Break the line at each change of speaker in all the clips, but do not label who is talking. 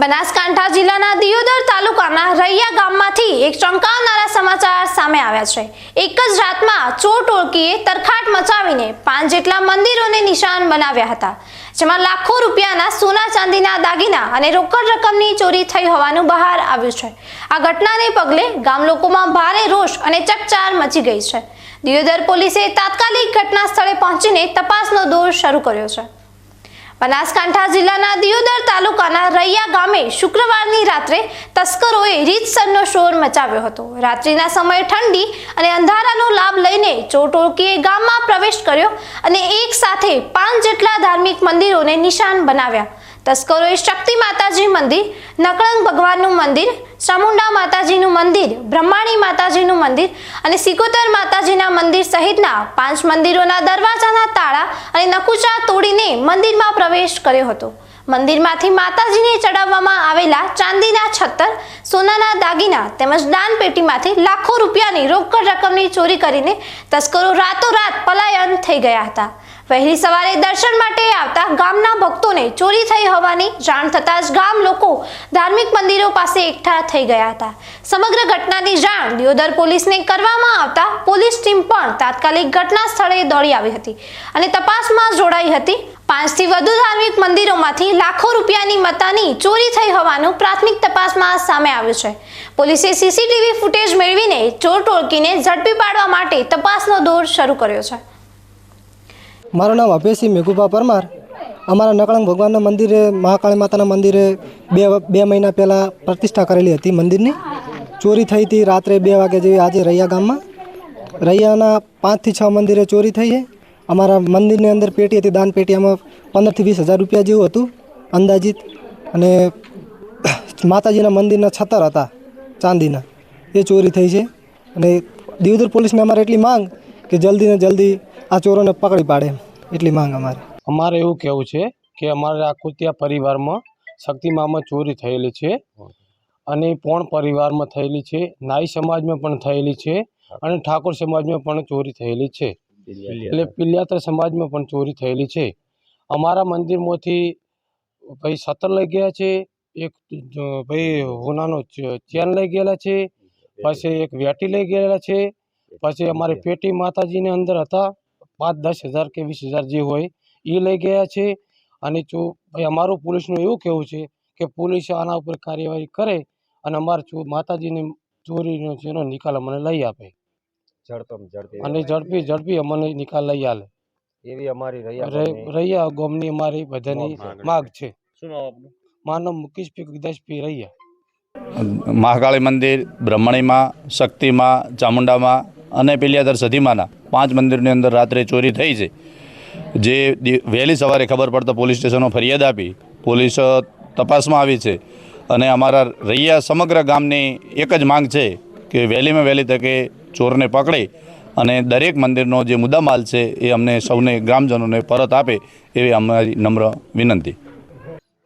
બનાસકાંઠા જિલ્લાના દિયોદર તાલુકાના રૈયા ગામમાંથી એક ચોંકાવનારા સમાચાર સામે આવ્યા છે. એક જ રાતમાં ચોર ટોળકીએ તરખાટ મચાવીને પાંચ જેટલા મંદિરોને નિશાન બનાવ્યા હતા, જેમાં લાખો રૂપિયાના સોના ચાંદીના દાગીના અને રોકડ રકમની ચોરી થઈ હોવાનું બહાર આવ્યું છે. આ ઘટનાને પગલે ગામ લોકોમાં ભારે રોષ અને ચકચાર મચી ગઈ છે. દિયોદર પોલીસે તાત્કાલિક ઘટના સ્થળે પહોંચીને તપાસનો દોર શરૂ કર્યો છે. બનાસકાંઠા જિલ્લાના દિયોદર ગામે શુક્રવારની રાત્રે તસ્કરોએ રીતસરનો શોર મચાવ્યો હતો. રાત્રિના સમયે ઠંડી અને અંધારાનો લાભ લઈને ચોર ગામમાં પ્રવેશ કર્યો અને એક સાથે પાંચ જેટલા ધાર્મિક મંદિરોને નિશાન બનાવ્યા. તસ્કરોએ શક્તિ માતાજી મંદિર, નકળંગ ભગવાનનું મંદિર, ચામુંડા માતાજીનું મંદિર, બ્રહ્માણી માતાજીનું મંદિર અને સિકોતર માતાજીના મંદિર સહિતના પાંચ મંદિરોના દરવાજાના તાળા અને નકુચા તોડીને મંદિરમાં પ્રવેશ કર્યો હતો. મંદિરમાંથી માતાજીને ચડાવવામાં આવેલા ચાંદીના છત્તર, સોનાના દાગીના તેમજ દાનપેટીમાંથી લાખો રૂપિયાની રોકડ રકમની ચોરી કરીને તસ્કરો રાતોરાત પલાયન થઈ ગયા હતા. વહેલી સવારે દર્શન માટે આવતા ગામના ભક્તોને ચોરી થઈ હોવાની જાણ થતાં જ ગામ લોકો ધાર્મિક મંદિરો પાસે એકઠા થઈ ગયા હતા. સમગ્ર ઘટનાની જાણ દિયોદર પોલીસને કરવામાં આવતા પોલીસ ટીમ પણ તાત્કાલિક ઘટના સ્થળે દોડી આવી હતી અને તપાસમાં જોડાઈ હતી. પાંચથી વધુ ધાર્મિક મંદિરોમાંથી લાખો રૂપિયાની મતાની ચોરી થઈ હોવાનું પ્રાથમિક તપાસમાં સામે આવ્યું છે. પોલીસે સીસીટીવી ફૂટેજ મેળવીને ચોર ટોળકીને ઝડપી પાડવા માટે તપાસનો દોર શરૂ કર્યો છે.
મારું નામ અભયસિંહ મેઘુભા પરમાર. અમારા નકળંગ ભગવાનના મંદિરે, મહાકાળી માતાના મંદિરે બે બે મહિના પહેલાં પ્રતિષ્ઠા કરેલી હતી મંદિરની. ચોરી થઈ હતી રાત્રે બે વાગે જેવી આજે રૈયા ગામમાં. રૈયાના પાંચથી છ મંદિરે ચોરી થઈ છે. અમારા મંદિરની અંદર પેટી હતી, દાન પેટી એમાં પંદરથી વીસ હજાર રૂપિયા જેવું હતું, અંદાજિત. અને માતાજીના મંદિરના છતર હતા, ચાંદીના. એ ચોરી થઈ છે. અને દિવદર પોલીસને અમારે એટલી માંગ કે જલ્દી ને જલ્દી આ ચોરોને પકડી પાડે એટલી માંગ અમારે.
અમારે એવું કહેવું છે કે અમારે આખું ત્યાં પરિવારમાં શક્તિમામાં ચોરી થયેલી છે અને પોણ પરિવારમાં થયેલી છે, નાઈ સમાજમાં પણ થયેલી છે અને ઠાકોર સમાજમાં પણ ચોરી થયેલી છે. એટલે પિલ્યાત્ર સમાજમાં પણ ચોરી થયેલી છે. અમારા મંદિરમાંથી ભાઈ સતર લઈ ગયા છે, એક ભાઈ હોનાનો ચેન લઈ ગયેલા છે, પછી એક વેટી લઈ ગયેલા છે પછી અમારી પેટી માતાજીની અંદર હતા પાંચ દસ હજાર કે વીસ હજાર જે હોય એ લઈ ગયા છે. અને જો ભાઈ અમારું પોલીસનું એવું કહેવું છે કે પોલીસ આના ઉપર કાર્યવાહી કરે અને અમારે ચો માતાજીની ચોરીનો જેનો નિકાલ અમને લઈ આપે. અને ઝડપી ઝડપી અમને નિકાલ લઈ આલે.
એવી અમારી રહ્યા
રૈયા ગોમની. અમારી બધાની
માગ.
છે.
શું
માનવ મુકેશ પી ગદાશ પી રૈયા
મહાકાળી મંદિર બ્રહ્મણીમાં શક્તિમાં ચામુંડામાં અને પિલિયાદર સધીમાના પાંચ મંદિરની અંદર રાત્રે ચોરી થઈ છે. જે વહેલી સવારે ખબર પડતા પોલીસ સ્ટેશનો ફરિયાદ આપી, પોલીસ તપાસમાં આવી છે. અને અમારા રૈયા સમગ્ર ગામની એક જ માંગ છે કે વહેલીમાં વહેલી તકે ચોરને પકડે અને દરેક મંદિરનો જે મુદ્દામાલ છે એ અમને સૌને ગ્રામજનોને પરત આપે એવી અમારી નમ્ર વિનંતી.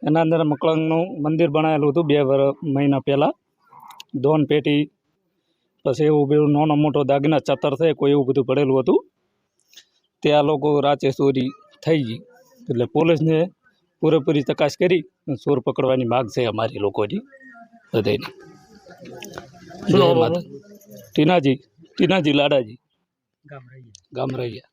એના અંદર મકળંગનું મંદિર બનાવેલું હતું બે વર, મહિના પહેલાં. દોન પેટી પછી એવું બધું નાનો મોટો દાગીના ચતર થાય કોઈ એવું બધું પડેલું હતું ત્યાં લોકો રાતે ચોરી થઈ ગઈ. એટલે પોલીસને પૂરેપૂરી ચકાસ કરી અને ચોર પકડવાની માગ છે અમારી લોકોની બધાની ટીનાજી ટીનાજી લાડાજી. ગામ રહીયા